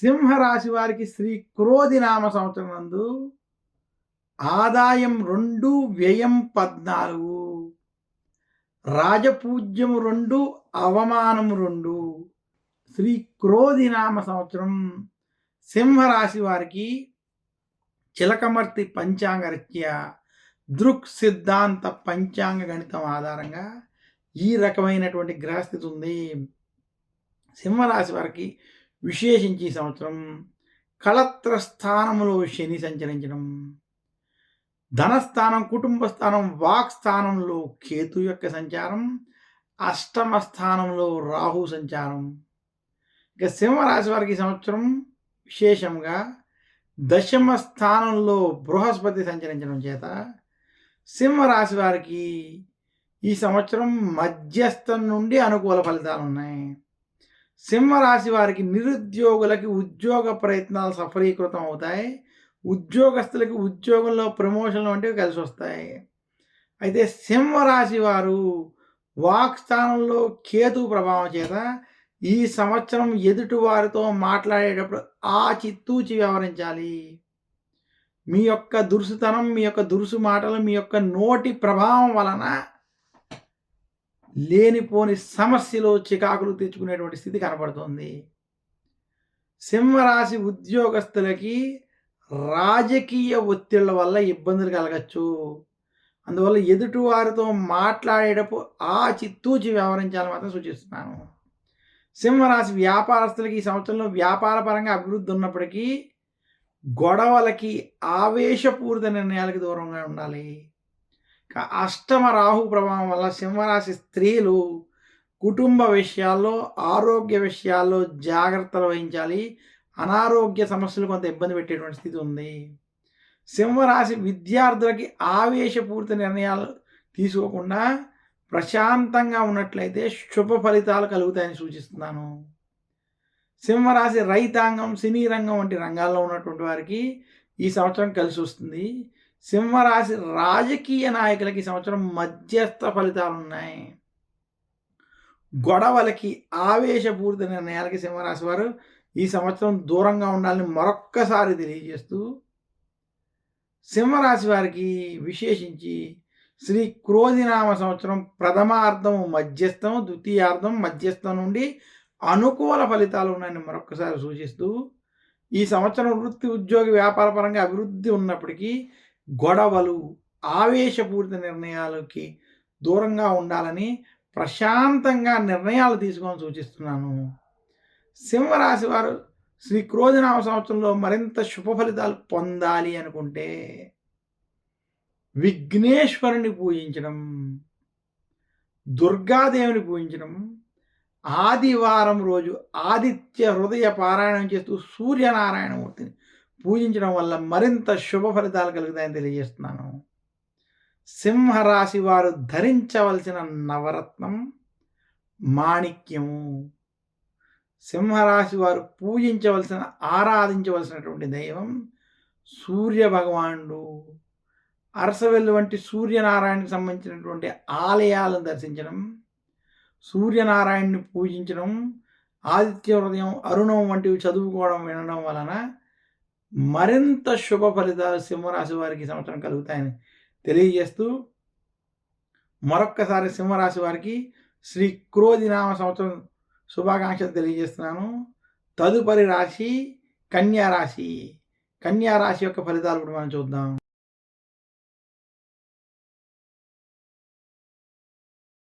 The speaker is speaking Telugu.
సింహరాశి వారికి శ్రీ క్రోధి నామ సంవత్సరం నందు ఆదాయం రెండు వ్యయం పద్నాలుగు. రాజపూజ్యం రెండు అవమానం రెండు. శ్రీ క్రోధి నామ సంవత్సరం సింహరాశి వారికి చిలకమర్తి పంచాంగ రీత్యా దృక్ సిద్ధాంత పంచాంగ గణితం ఆధారంగా ఈ రకమైనటువంటి గ్రహస్థితి ఉంది. సింహరాశి వారికి విశేషించి ఈ సంవత్సరం కళత్ర స్థానములో శని సంచరించడం. ధనస్థానం కుటుంబ స్థానం వాక్ స్థానంలో కేతు యొక్క సంచారం అష్టమ స్థానంలో రాహు సంచారం. ఇక సింహరాశి వారికి సంవత్సరం విశేషంగా దశమ స్థానంలో బృహస్పతి సంచరించడం చేత సింహరాశి వారికి ఈ సంవత్సరం మధ్యస్థం నుండి అనుకూల ఫలితాలు ఉన్నాయి సింహరాశి వారికి నిరుద్యోగులకి ఉద్యోగ ప్రయత్నాలు సఫలీకృతం అవుతాయి. ఉద్యోగస్తులకి ఉద్యోగంలో ప్రమోషన్లు వంటివి కలిసి వస్తాయి. అయితే సింహరాశి వారు వాక్ స్థానంలో కేతు ప్రభావం చేత ఈ సంవత్సరం ఎదుటి వారితో మాట్లాడేటప్పుడు ఆచితూచి వ్యవహరించాలి. మీ యొక్క దురుసుతనం మీ యొక్క దురుసు మాటలు మీ యొక్క నోటి ప్రభావం వలన లేనిపోని సమస్యలు చికాకులు తెచ్చుకునేటువంటి స్థితి కనబడుతుంది. సింహరాశి ఉద్యోగస్తులకి రాజకీయ ఒత్తిళ్ళ వల్ల ఇబ్బందులు కలగచ్చు. అందువల్ల ఎదుటి వారితో మాట్లాడేటప్పుడు ఆ చిత్తూచి వ్యవహరించాలని మాత్రం సూచిస్తున్నాను. సింహరాశి వ్యాపారస్తులకి ఈ సంవత్సరంలో వ్యాపారపరంగా అభివృద్ధి ఉన్నప్పటికీ గొడవలకి ఆవేశపూరిత నిర్ణయాలకి దూరంగా ఉండాలి. అష్టమ రాహు ప్రభావం వల్ల సింహరాశి స్త్రీలు కుటుంబ విషయాల్లో ఆరోగ్య విషయాల్లో జాగ్రత్తలు వహించాలి. అనారోగ్య సమస్యలు కొంత ఇబ్బంది పెట్టేటువంటి స్థితి ఉంది. సింహరాశి విద్యార్థులకి ఆవేశపూరిత నిర్ణయాలు తీసుకోకుండా ప్రశాంతంగా ఉన్నట్లయితే శుభ ఫలితాలు కలుగుతాయని సూచిస్తున్నాను. సింహరాశి రైతాంగం సినీ రంగం వంటి రంగాల్లో ఉన్నటువంటి వారికి ఈ సంవత్సరం కలిసి వస్తుంది. సింహరాశి రాజకీయ నాయకులకి సంవత్సరం మధ్యస్థ ఫలితాలు ఉన్నాయి. గొడవలకి ఆవేశపూరిత నిర్ణయాలకి సింహరాశి వారు ఈ సంవత్సరం దూరంగా ఉండాలని మరొక్కసారి తెలియజేస్తూ సింహరాశి వారికి విశేషించి శ్రీ క్రోధినామ సంవత్సరం ప్రథమార్థం మధ్యస్థం ద్వితీయార్థం మధ్యస్థం నుండి అనుకూల ఫలితాలు ఉన్నాయని మరొకసారి సూచిస్తూ ఈ సంవత్సరం వృత్తి ఉద్యోగ వ్యాపార పరంగా అభివృద్ధి ఉన్నప్పటికీ గొడవలు ఆవేశపూరిత నిర్ణయాలకి దూరంగా ఉండాలని ప్రశాంతంగా నిర్ణయాలు తీసుకొని సూచిస్తున్నాను. సింహరాశి వారు శ్రీ క్రోజనామ సంవత్సరంలో మరింత శుభ ఫలితాలు పొందాలి అనుకుంటే విఘ్నేశ్వరుని పూజించడం దుర్గాదేవిని పూజించడం ఆదివారం రోజు ఆదిత్య హృదయ పారాయణం చేస్తూ సూర్యనారాయణమూర్తిని పూజించడం వల్ల మరింత శుభ ఫలితాలు కలుగుతాయని తెలియజేస్తున్నాను. సింహరాశి వారు ధరించవలసిన నవరత్నం మాణిక్యము. సింహరాశి వారు పూజించవలసిన ఆరాధించవలసినటువంటి దైవం సూర్య భగవానుడు అరసవెల్లు వంటి సూర్యనారాయణకు సంబంధించినటువంటి ఆలయాలను దర్శించడం సూర్యనారాయణని పూజించడం ఆదిత్య హృదయం అరుణం వంటివి చదువుకోవడం వినడం వలన మరింత శుభ ఫలితాలు సింహరాశి వారికి సంవత్సరం కలుగుతాయని తెలియజేస్తూ మరొక్కసారి సింహరాశి వారికి శ్రీ క్రోధి నామ సంవత్సరం శుభాకాంక్షలు తెలియజేస్తున్నాను. తదుపరి రాశి కన్యా రాశి. కన్యా రాశి యొక్క ఫలితాలు కూడా మనం చూద్దాం.